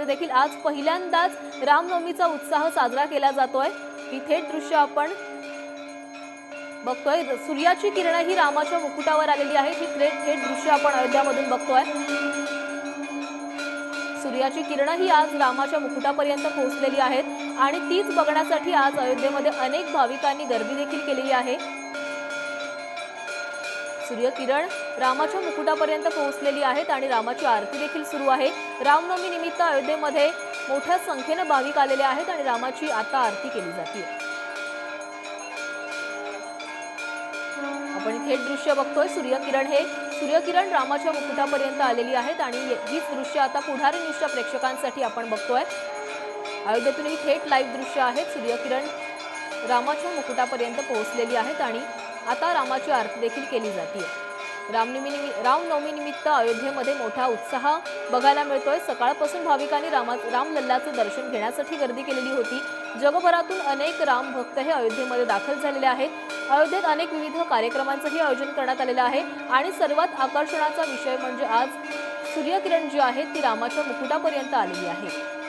अयोध्येमध्ये देखील आज पहिल्यांदाच रामनवमीचा उत्साह साजरा केला जातोय. ही थेट दृश्य आपण बघतोय. सूर्याची किरण ही रामाच्या मुकुटावर आलेली आहे. ही थेट थेट दृश्य आपण अयोध्यामधून बघतोय. सूर्याची किरण ही आज रामाच्या मुकुटापर्यंत पोहोचलेली आहेत. आणि तीच बघण्यासाठी आज अयोध्येमध्ये अनेक भाविकांनी गर्दी देखील केलेली आहे. सूर्यकिरण. रामाच्या मुकुटापर्यंत पोहोचलेली आहेत आणि रामाची आरती देखील सुरू आहे. रामनवमी निमित्त अयोध्येमध्ये मोठ्या संख्येनं भाविक आलेले आहेत आणि रामाची आता आरती केली जाते. आपण थेट दृश्य बघतोय. सूर्यकिरण हे सूर्यकिरण रामाच्या मुकुटापर्यंत आलेली आहेत आणि हीच दृश्य आता पुढारी न्यूजच्या प्रेक्षकांसाठी आपण बघतोय. अयोध्येतून ही थेट लाईव्ह दृश्य आहेत सूर्यकिरण रामाच्या मुकुटापर्यंत पोहोचलेली आहेत आणि आता रामाची आरती देखील केली जाते रामनवमी रामनवमीनिमित्त अयोध्येमध्ये मोठा उत्साह बघायला मिळतोय. सकाळपासून भाविकांनी रामा रामलल्लाचं दर्शन घेण्यासाठी गर्दी केलेली होती. जगभरातून अनेक राम भक्त हे अयोध्येमध्ये दाखल झालेले आहेत. अयोध्येत अनेक विविध कार्यक्रमांचंही आयोजन करण्यात आलेलं आहे. आणि सर्वात आकर्षणाचा विषय म्हणजे आज सूर्यकिरण जी आहेत ती रामाच्या मुकुटापर्यंत आलेली आहे.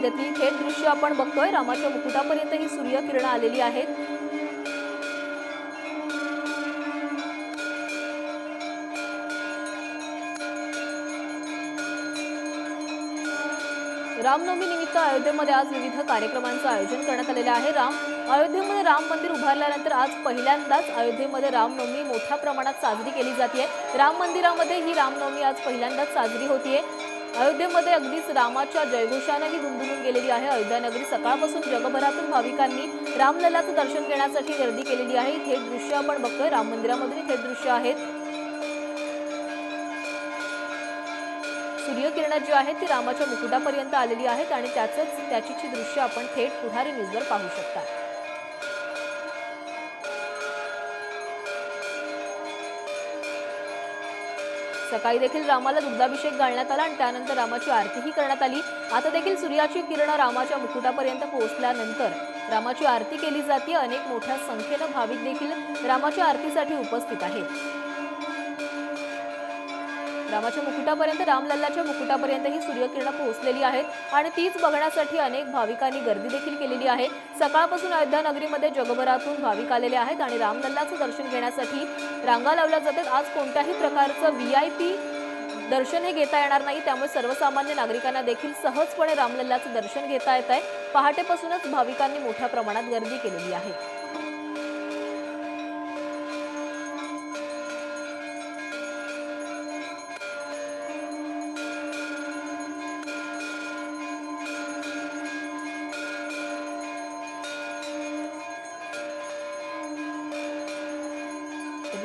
अयोध्येतली थेट दृश्य आपण बघतोय. रामाच्या मुकुटापर्यंत ही सूर्यकिरण आलेली आहेत. रामनवमी निमित्त अयोध्येमध्ये आज विविध कार्यक्रमांचं आयोजन करण्यात आलेलं आहे. राम अयोध्येमध्ये राम मंदिर उभारल्यानंतर आज पहिल्यांदाच अयोध्येमध्ये रामनवमी मोठ्या प्रमाणात साजरी केली जाते राम मंदिरामध्ये ही रामनवमी आज पहिल्यांदाच साजरी होतीये. अयोध्येमध्ये अगदीच रामाच्या जयघोषानेही दुमदुमून गेलेली आहे. अयोध्या नगरी सकाळपासून जगभरातून भाविकांनी रामलल्लाचं दर्शन घेण्यासाठी गर्दी केलेली आहे. थेट दृश्य आपण बघतोय. राम मंदिरामधून थेट दृश्य आहेत सूर्यकिरणं जी आहेत ती रामाच्या मुकुटापर्यंत आलेली आहेत आणि त्याचंच त्याचीची दृश्य आपण थेट पुढारी न्यूजवर पाहू शकता. सकाळी देखील रामाला दुग्धाभिषेक घालण्यात आला आणि त्यानंतर रामाची आरतीही करण्यात आली. आता देखील सूर्याची किरण रामाच्या मुकुटापर्यंत पोहोचल्यानंतर रामाची आरती केली जाते. अनेक मोठ्या संख्येनं भाविक देखील रामाच्या आरतीसाठी उपस्थित आहेत. रामाच्या मुकुटापर्यंत रामलल्लाच्या मुकुटापर्यंत ही सूर्यकिरणं पोहोचलेली आहेत आणि तीच बघण्यासाठी अनेक भाविकांनी गर्दी देखील केलेली आहे. सकाळपासून अयोध्या नगरीमध्ये जगभरातून भाविक आलेले आहेत आणि रामलल्लाचं दर्शन घेण्यासाठी रांगा लावल्या जातात. आज कोणत्याही प्रकारचं व्ही आय पी दर्शन हे घेता येणार नाही त्यामुळे सर्वसामान्य नागरिकांना देखील सहजपणे रामलल्लाचं दर्शन घेता येत आहे. पहाटेपासूनच भाविकांनी मोठ्या प्रमाणात गर्दी केलेली आहे.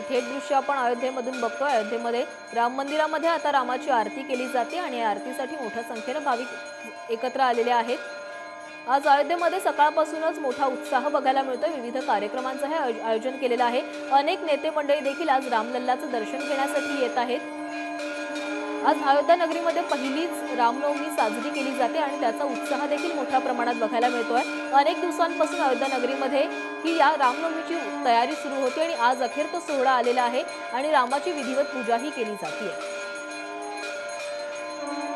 थेट दृश्य आपण अयोध्येमधून बघतोय. अयोध्येमध्ये राम मंदिरामध्ये आता रामाची आरती केली जाते आणि या आरतीसाठी मोठ्या संख्येनं भाविक एकत्र आलेले आहेत. आज अयोध्येमध्ये सकाळपासूनच मोठा उत्साह बघायला मिळतो विविध कार्यक्रमांचं हे आयोजन केलेलं आहे. अनेक नेते मंडळी देखील आज रामलल्लाचं दर्शन घेण्यासाठी येत आहेत. आज अयोध्या नगरीमध्ये पहिलीच रामनवमी साजरी केली जाते आणि त्याचा उत्साह देखील मोठ्या प्रमाणात बघायला मिळतोय. अनेक दिवसांपासून अयोध्या नगरीमध्ये ही या रामनवमीची तयारी सुरू होती आणि आज अखेर तो सोहळा आलेला आहे आणि रामाची विधिवत पूजाही केली जाते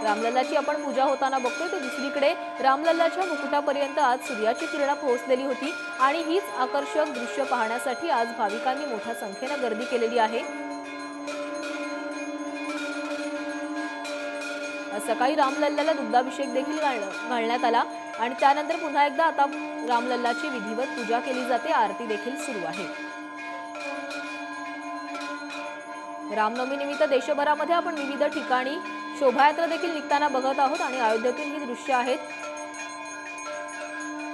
रामलल्लाची आपण पूजा होताना बघतोय तर दुसरीकडे रामलल्लाच्या मुकुटापर्यंत आज सूर्याची किरणं पोहोचलेली होती आणि हीच आकर्षक दृश्य पाहण्यासाठी आज भाविकांनी मोठ्या संख्येनं गर्दी केलेली आहे. सकाळी रामलल्लाला दुग्धाभिषेक देखील घालण्यात आला. आणि त्यानंतर पुन्हा एकदा आता रामलल्लाची विधिवत पूजा केली जाते. आरती देखील सुरू आहे. रामनवमीनिमित्त देशभरामध्ये आपण विविध ठिकाणी शोभायात्रा देखील निघताना बघत आहोत आणि अयोध्येतील ही दृश्य आहेत.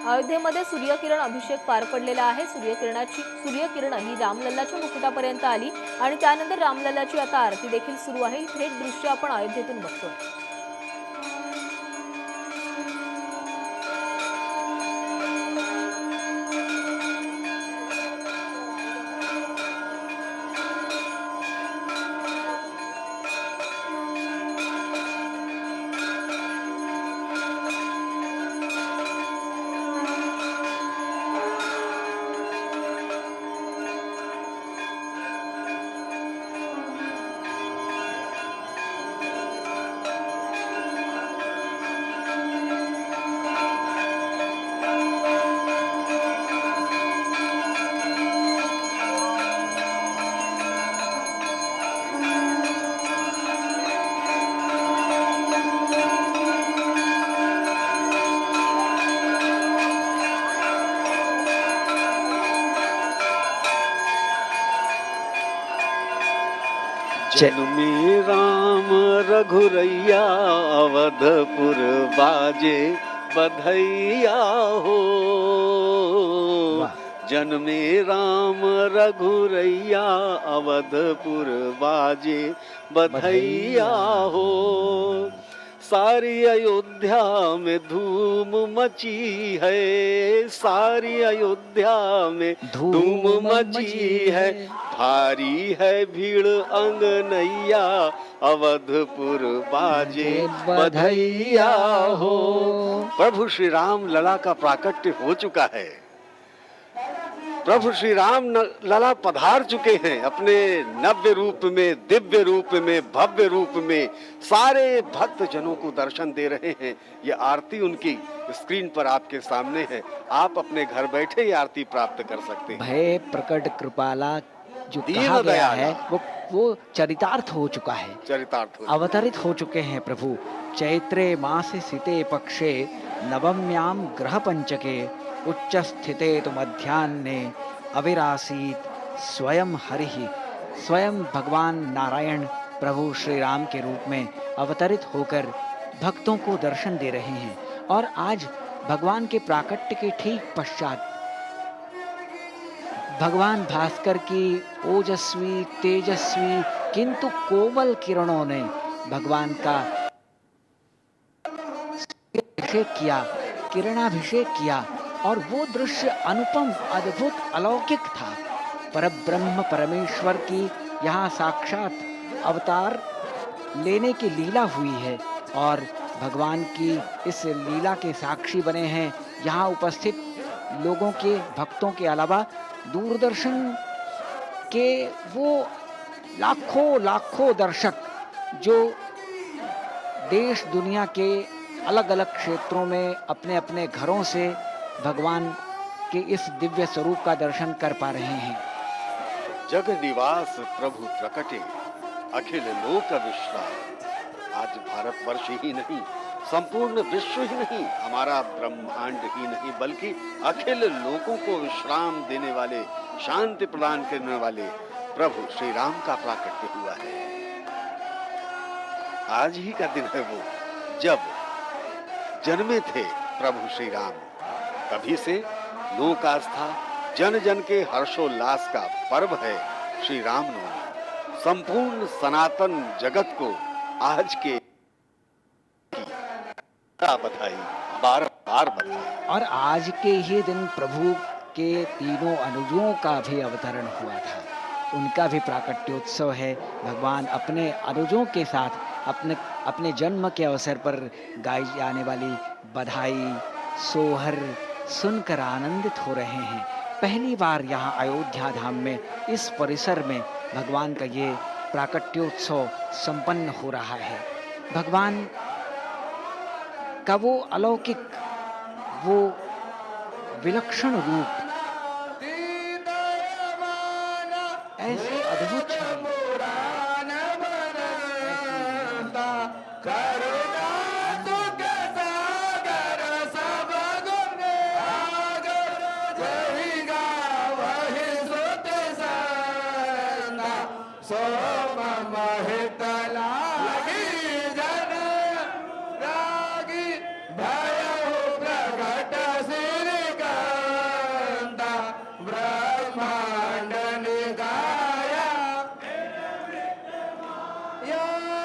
अयोध्येमध्ये सूर्यकिरण अभिषेक पार पडलेला आहे. सूर्यकिरणाची सूर्यकिरण ही रामलल्लाच्या मुकुटापर्यंत आली आणि त्यानंतर रामलल्लाची आता आरती देखील सुरू आहे. थेट दृश्य आपण अयोध्येतून बघतोय. जन्मे राम रघुरैया अवधपुर बाजे बधैया हो। जन्मे राम रघुरैया अवधपुर बाजे बधैया। हो। सारी अयोध्या में धूम मची है सारी अयोध्या में धूम मची है। भारी है भीड़ अंगनैया अवधपुर बाजे बधैया हो। प्रभु श्री राम लला का प्राकट्य हो चुका है। प्रभु श्री राम लला पधार चुके हैं अपने नव्य रूप में दिव्य रूप में भव्य रूप में। सारे भक्त जनों को दर्शन दे रहे हैं। ये आरती उनकी स्क्रीन पर आपके सामने है। आप अपने घर बैठे ये आरती प्राप्त कर सकते हैं। भय प्रकट कृपाला जो कहा गया है वो वो चरितार्थ हो चुका है। चरितार्थ हो अवतरित हो चुके हैं प्रभु। चैत्रे मासे सिते पक्षे नवम्याम ग्रह पंचके। उच्च स्थिते तो मध्यान्हे अविरासीत स्वयं हरि। स्वयं भगवान नारायण प्रभु श्री राम के रूप में अवतरित होकर भक्तों को दर्शन दे रहे हैं और आज भगवान के प्राकट्य के ठीक पश्चात भगवान भास्कर की ओजस्वी, तेजस्वी, किंतु कोमल किरणों ने भगवान का किया, किरणाभिषेक किया। और वो दृश्य अनुपम, अद्भुत, अलौकिक था। पर ब्रह्म परमेश्वर की यहाँ साक्षात अवतार लेने की लीला हुई है और भगवान की इस लीला के साक्षी बने हैं। यहाँ उपस्थित लोगों के, भक्तों के अलावा दूरदर्शन के वो लाखों लाखों दर्शक जो देश, दुनिया के अलग अलग क्षेत्रों में अपने अपने घरों से भगवान के इस दिव्य स्वरूप का दर्शन कर पा रहे हैं। जग निवास प्रभु प्रकटे, अखिल लोक विश्राम। आज भारतवर्ष ही नहीं, संपूर्ण विश्व ही नहीं, हमारा ब्रह्मांड ही नहीं, बल्कि अखिल लोगों को विश्राम देने वाले, शांति प्रदान करने वाले प्रभु श्री राम का प्राकट्य हुआ है। आज ही का दिन है वो, जब जन्मे थे प्रभु श्री राम तभी से लोक आस्था जन जन के हर्षोल्लास का पर्व है श्री राम नवमी। संपूर्ण सनातन जगत को आज के की बधाई बार बार बधाई। और आज के ही दिन प्रभु के तीनों अनुजों का भी अवतरण हुआ था। उनका भी प्राकट्योत्सव है। भगवान अपने अनुजों के साथ अपने अपने जन्म के अवसर पर गाई जाने वाली बधाई, सोहर सुनकर आनंदित हो रहे हैं। पहली बार यहाँ अयोध्या धाम में, इस परिसर में, भगवान का ये प्राकट्योत्सव संपन्न हो रहा है। भगवान का वो अलौकिक, वो विलक्षण रूप Yeah.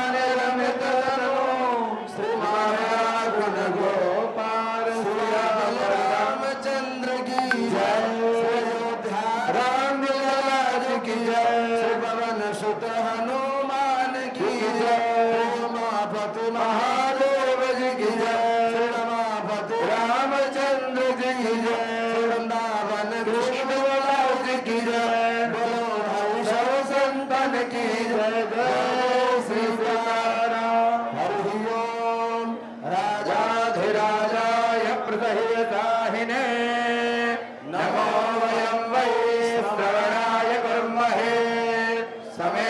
నిజోచారమితను శ్రీమాన Amén.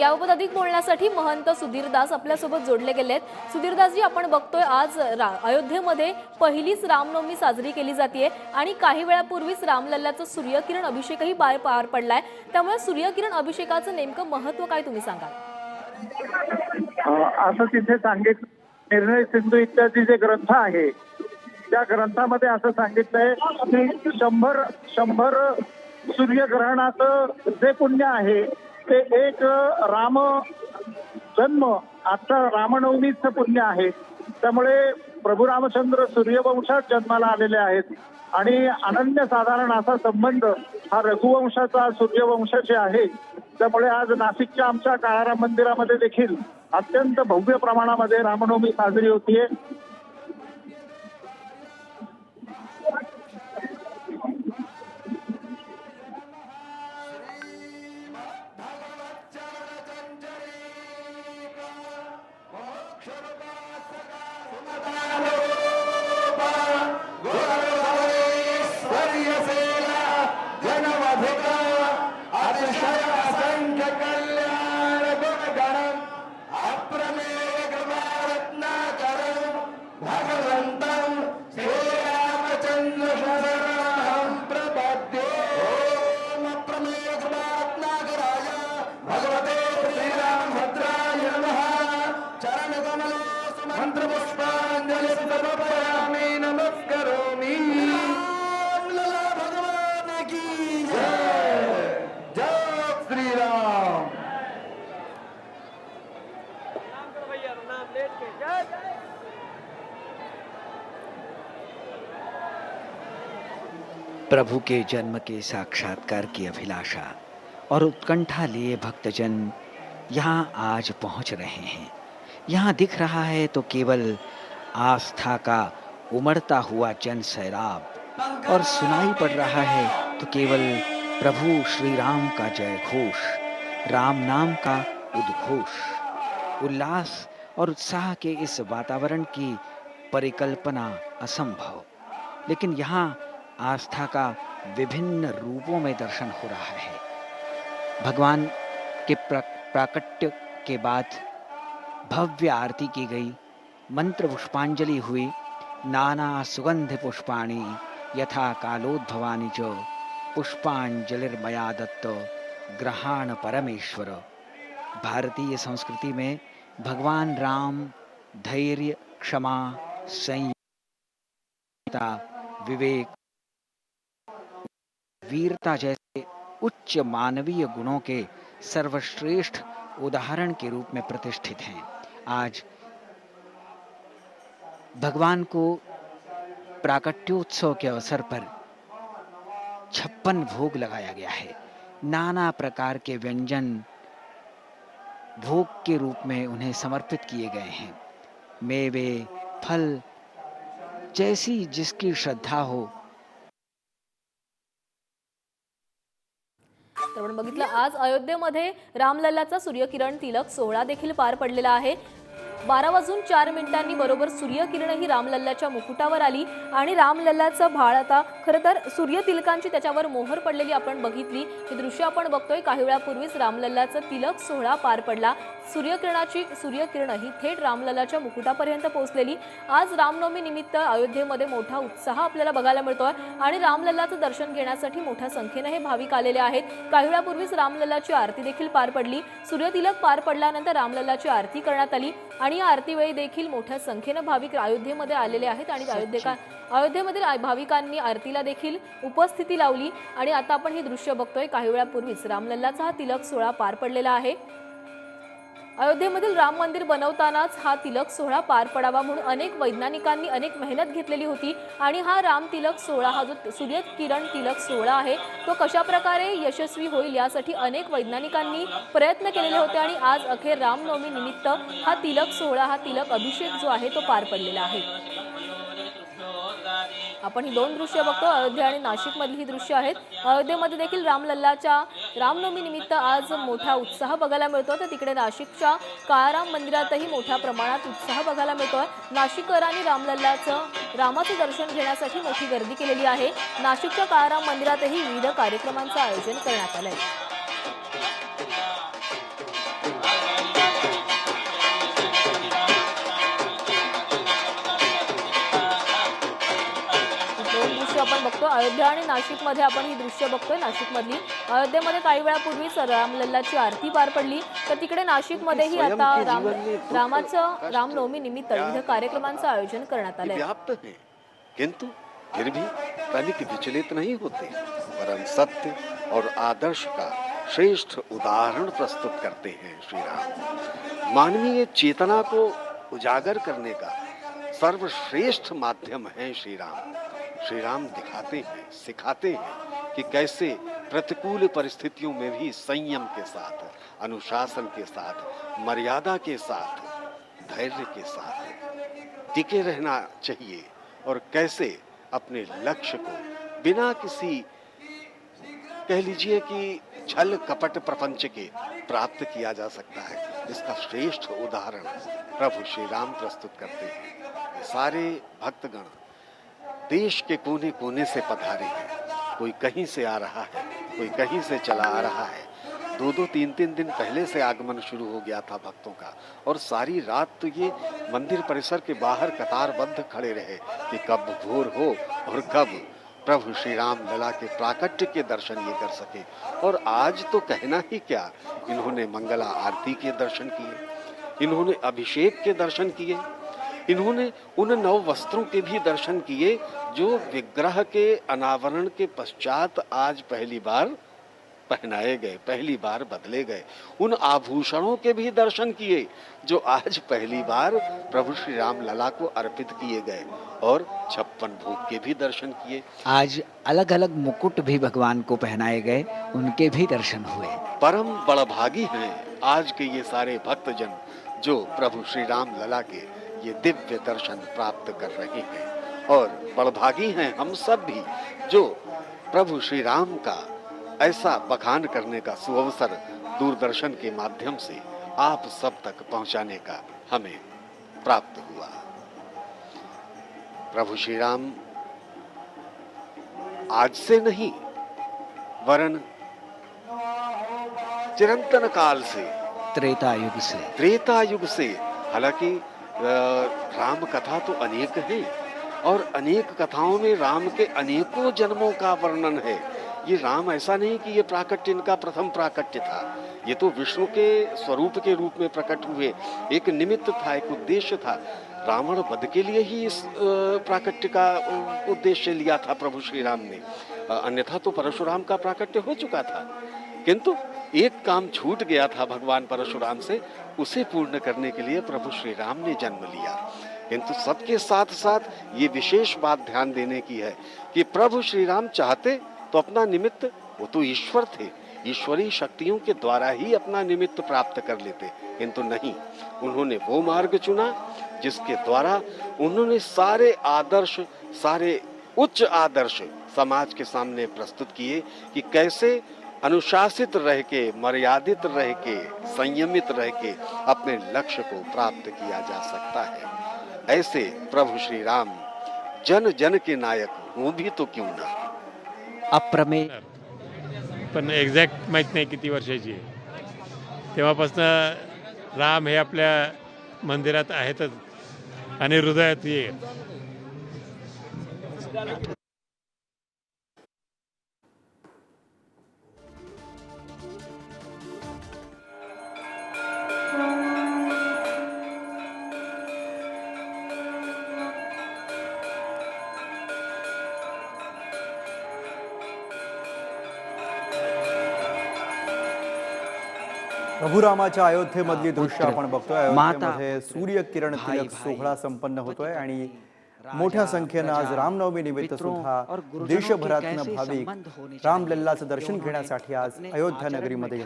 याबाबत अधिक बोलण्यासाठी महंत सुधीरदास आपल्यासोबत जोडले गेलेत सुधीरदासजी आपण बघतोय आज रा- अयोध्येमध्ये पहिलीच रामनवमी साजरी केली जाते आणि काही वेळापूर्वीच रामलल्ल्याचा सूर्यकिरण अभिषेकही पार पार पडलाय. त्यामुळे सूर्यकिरण अभिषेकाचं नेमकं महत्त्व काय तुम्ही सांगाल? असं तिथे सांगितलं निर्णय सिंधू इत्यादी जे ग्रंथ आहे त्या ग्रंथामध्ये असं सांगितलंय की शंभर शंभर सूर्यग्रहणाचं जे पुण्य आहे ते एक राम जन्म आता रामनवमीचं पुण्य आहे. त्यामुळे प्रभू रामचंद्र सूर्यवंशात जन्माला आलेले आहेत. आणि अनन्य साधारण असा संबंध हा रघुवंशाचा सूर्यवंशाचे आहे त्यामुळे आज नाशिकच्या आमच्या काळाराम मंदिरामध्ये देखील अत्यंत भव्य प्रमाणामध्ये रामनवमी साजरी होतीये. प्रभु के जन्म के साक्षात्कार की अभिलाषा और उत्कंठा लिए भक्तजन यहाँ आज पहुँच रहे हैं। यहाँ दिख रहा है तो केवल आस्था का उमड़ता हुआ जन सैराब और सुनाई पड़ रहा है तो केवल प्रभु श्री राम का जय घोष राम नाम का उद्घोष। उल्लास और उत्साह के इस वातावरण की परिकल्पना असंभव। लेकिन यहाँ आस्था का विभिन्न रूपों में दर्शन हो रहा है। भगवान के प्राकट्य के बाद भव्य आरती की गई, मंत्र पुष्पांजलि हुई, नाना सुगंध पुष्पाणी, यथा कालोद्भवानि च, पुष्पांजलिर्मया दत्त, ग्रहाण परमेश्वर। भारतीय संस्कृति में भगवान राम, धैर्य, क्षमा संयमता विवेक वीरता जैसे उच्च मानवीय गुणों के सर्वश्रेष्ठ उदाहरण के रूप में प्रतिष्ठित हैं। आज भगवान को प्राकट्योत्सव के अवसर पर छप्पन भोग लगाया गया है। नाना प्रकार के व्यंजन भोग के रूप में उन्हें समर्पित किए गए हैं। मेवे, फल जैसी जिसकी श्रद्धा हो तर आपण बघितलं आज अयोध्येमध्ये रामलल्लाचा सूर्यकिरण तिलक सोहळा देखील पार पडलेला आहे. बारा वाजून चार मिनिटांनी बरोबर सूर्यकिरण ही रामलल्लाच्या मुकुटावर आली आणि रामलल्लाचं भाळ आता खरं तर सूर्यतिलकांची त्याच्यावर मोहर पडलेली आपण बघितली. हे दृश्य आपण बघतोय. काही वेळापूर्वीच रामलल्लाचं तिलक सोहळा पार पडला. सूर्यकिरणाची सूर्यकिरण ही थेट रामलल्लाच्या मुकुटापर्यंत पोहोचलेली. आज रामनवमी निमित्त अयोध्येमध्ये मोठा उत्साह आपल्याला बघायला मिळतोय आणि रामलल्लाचं दर्शन घेण्यासाठी मोठ्या संख्येनं हे भाविक आलेले आहेत. काही वेळापूर्वीच रामलल्लाची आरती देखील पार पडली. सूर्यतिलक पार पडल्यानंतर रामलल्लाची आरती करण्यात आली आणि या आरतीवेळी देखील मोठ्या संख्येनं भाविक अयोध्येमध्ये आलेले आहेत आणि अयोध्येका अयोध्येमधील भाविकांनी आरतीला देखील उपस्थिती लावली आणि आता आपण हे दृश्य बघतोय. काही वेळापूर्वीच रामलल्लाचा हा तिलक सोहळा पार पडलेला आहे. अयोध्येमधील राम मंदिर बनवतानाच हा तिलक सोहळा पार पडावा म्हणून अनेक वैज्ञानिकांनी अनेक मेहनत घेतलेली होती आणि हा राम तिलक सोहळा हा जो सूर्य किरण तिलक सोहळा आहे तो कशा प्रकारे यशस्वी होईल यासाठी अनेक वैज्ञानिकांनी प्रयत्न केलेले होते आणि आज अखेर रामनवमी निमित्त हा तिलक सोहळा हा तिलक अभिषेक जो आहे तो पार पडलेला आहे. आपण ही दोन दृश्य बघतो अयोध्या आणि नाशिक मधली ही दृश्य आहेत. अयोध्येमध्ये देखील रामलल्लाच्या रामनवमी निमित्त आज मोठा उत्साह बघायला मिळतो तर तिकडे नाशिकच्या काळाराम मंदिरातही मोठ्या प्रमाणात उत्साह बघायला मिळतोय. नाशिककरांनी रामलल्लाचं रामाचं दर्शन घेण्यासाठी मोठी गर्दी केलेली आहे. नाशिकच्या काळाराम मंदिरातही विविध कार्यक्रमांचं आयोजन करण्यात आलं आहे आपण बघतो. अयोध्या आणि नाशिकमध्ये आपण ही दृश्य बघतोय. नाशिकमधली अयोध्येमध्ये काही वेळापूर्वीच रामलल्लाची आरती पार पडली. तर तिकडे नाशिकमध्येही आता राम रामाचं रामनवमी निमित्त विविध कार्यक्रमांचं आयोजन करण्यात आलंय. व्याप्त हैं किंतु फिर भी तनिक विचलित नहीं होते. परम सत्य और आदर्श का श्रेष्ठ उदाहरण प्रस्तुत करते हैं श्री राम मानवीय चेतना को उजागर करने का सर्वश्रेष्ठ माध्यम है श्री राम श्री राम दिखाते हैं, सिखाते हैं कि कैसे प्रतिकूल परिस्थितियों में भी संयम के साथ, अनुशासन के साथ, मर्यादा के साथ, धैर्य के साथ टिके रहना चाहिए और कैसे अपने लक्ष्य को बिना किसी, कह लीजिए कि छल कपट प्रपंच के प्राप्त किया जा सकता है। इसका श्रेष्ठ उदाहरण प्रभु श्री राम प्रस्तुत करते हैं। सारे भक्तगण देश के कोने कोने से पधारे हैं। कोई कहीं से आ रहा है, कोई कहीं से चला आ रहा है। दो दो तीन तीन दिन पहले से आगमन शुरू हो गया था भक्तों का। और सारी रात तो ये मंदिर परिसर के बाहर कतारबद्ध खड़े रहे कि कब भोर हो और कब प्रभु श्री राम लला के प्राकट्य के दर्शन ये कर सके। और आज तो कहना ही क्या, इन्होंने मंगला आरती के दर्शन किए, इन्होंने अभिषेक के दर्शन किए इन्होंने उन नव वस्त्रों के भी दर्शन किए जो विग्रह के अनावरण के पश्चात आज पहली बार पहनाए गए पहली बार बदले गए। उन आभूषणों के भी दर्शन किए जो आज पहली बार प्रभु श्री राम लला को अर्पित किए गए और छप्पन भोग के भी दर्शन किए। आज अलग अलग मुकुट भी भगवान को पहनाए गए उनके भी दर्शन हुए। परम बड़भागी हैं आज के ये सारे भक्तजन जो प्रभु श्री राम लला के ये दिव्य दर्शन प्राप्त कर रहे हैं। और बड़भागी हैं हम सब भी जो प्रभु श्री राम का ऐसा बखान करने का सुअवसर दूरदर्शन के माध्यम से आप सब तक पहुँचाने का हमें प्राप्त हुआ। प्रभु श्री राम आज से नहीं वरन चिरंतन काल से त्रेता युग से। त्रेता युग से हालाँकि राम कथा तो अनेक है, और अनेक कथाओं में राम के अनेकों जन्मों का वर्णन है। ये राम ऐसा नहीं कि ये प्राकट्य, इनका प्रथम प्राकट्य था। ये तो विष्णु के स्वरूप के रूप में प्रकट हुए, एक निमित्त था, एक उद्देश्य था। रावण वध के लिए ही इस प्राकट्य का उद्देश्य लिया था प्रभु श्री राम ने अन्यथा तो परशुराम का प्राकट्य हो चुका था। किंतु एक काम छूट गया था भगवान परशुराम से, उसे पूर्ण करने के लिए प्रभु श्री राम ने जन्म लिया। किंतु सबके साथ साथ ये विशेष बात ध्यान देने की है कि प्रभु श्री राम चाहते तो अपना निमित्त, वो तो ईश्वर थे। ईश्वरीय शक्तियों के द्वारा ही अपना निमित्त प्राप्त कर लेते, किंतु नहीं। उन्होंने वो मार्ग चुना, जिसके द्वारा उन्होंने सारे आदर्श, सारे उच्च आदर्श समाज के सामने प्रस्तुत किए कि कैसे अनुशासित रह के मर्यादित रह के संयमित रह के अपने लक्ष्य को प्राप्त किया जा सकता है। ऐसे प्रभु श्री राम जन जन के नायक हो भी तो क्यों ना? अप्रमेय पण एक्झॅक्ट माहीत नाही किती वर्षाची आहे. तेव्हापासनं राम हे आपल्या मंदिरात आहेतच आणि आहेत प्रभुरामाच्या अयोध्येमधली दृश्य आपण बघतोय. अयोध्येमध्ये सूर्यकिरण तिलक सोहळा संपन्न होतोय आणि मोठ्या संख्येनं आज रामनवमी निमित्त सुद्धा देशभरातनं भाविक रामलल्लाचं दर्शन घेण्यासाठी आज अयोध्या नगरीमध्ये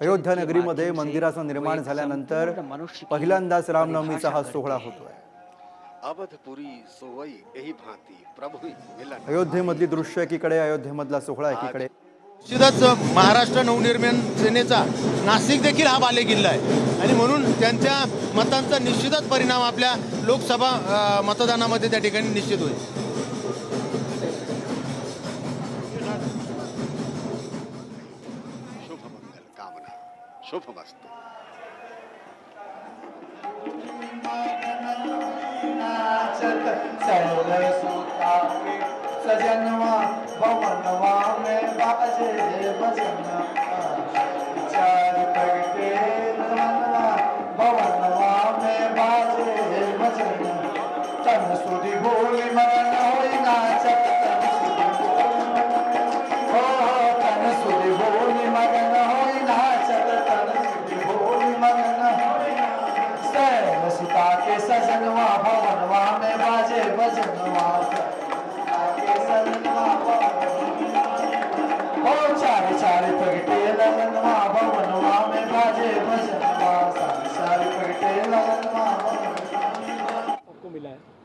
अयोध्या नगरीमध्ये मंदिराचं निर्माण झाल्यानंतर पहिल्यांदाच रामनवमीचा हा सोहळा होतोय. अयोध्येमधली दृश्य एकीकडे अयोध्येमधला सोहळा एकीकडे. निश्चितच महाराष्ट्र नवनिर्माण सेनेचा नाशिक देखील हा बालेकिल्ला आहे. आणि म्हणून त्यांच्या मतांचा निश्चितच परिणाम आपल्या लोकसभा मतदानामध्ये त्या ठिकाणी निश्चित होईल. सजनवा भवनवा में बाजे बजना चार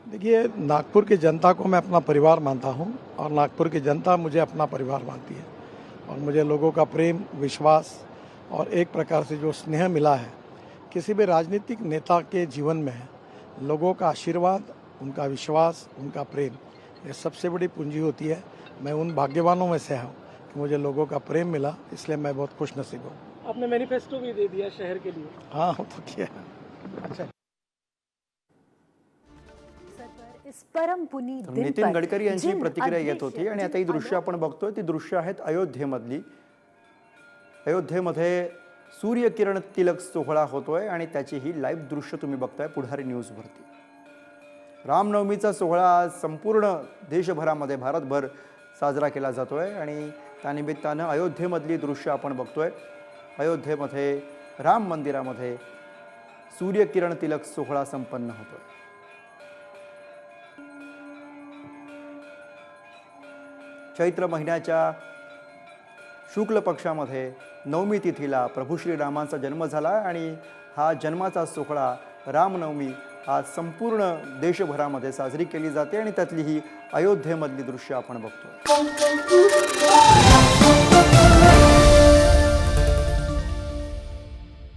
देखिए नागपुर की जनता को मैं अपना परिवार मानता हूँ और नागपुर की जनता मुझे अपना परिवार मानती है। और मुझे लोगों का प्रेम विश्वास और एक प्रकार से जो स्नेह मिला है किसी भी राजनीतिक नेता के जीवन में लोगों का आशीर्वाद उनका विश्वास उनका प्रेम ये सबसे बड़ी पूंजी होती है। मैं उन भाग्यवानों में से हूँ कि मुझे लोगों का प्रेम मिला इसलिए मैं बहुत खुश नसीब हूँ। आपने मैनिफेस्टो भी दे दिया शहर के लिए। हाँ तो किया। अच्छा। इस परम पुनीत तर दिन नितीन गडकरी यांची प्रतिक्रिया येत होती आणि आता ही दृश्य आपण बघतोय. ती दृश्य आहेत अयोध्येमधली. अयोध्येमध्ये सूर्यकिरण तिलक सोहळा होतोय आणि त्याची ही लाईव्ह दृश्य तुम्ही बघताय पुढारी न्यूजवरती रामनवमीचा सोहळा संपूर्ण देशभरामध्ये भारतभर साजरा केला जातोय आणि त्यानिमित्तानं अयोध्येमधली दृश्य आपण बघतोय. अयोध्येमध्ये राम मंदिरामध्ये सूर्यकिरण तिलक सोहळा संपन्न होतोय. चैत्र महिन्याच्या शुक्ल पक्षामध्ये नवमी तिथीला प्रभू श्रीरामांचा जन्म झाला आणि हा जन्माचा सोहळा रामनवमी आज संपूर्ण देशभरामध्ये साजरी केली जाते आणि त्यातली ही अयोध्येमधली दृश्य आपण बघतो.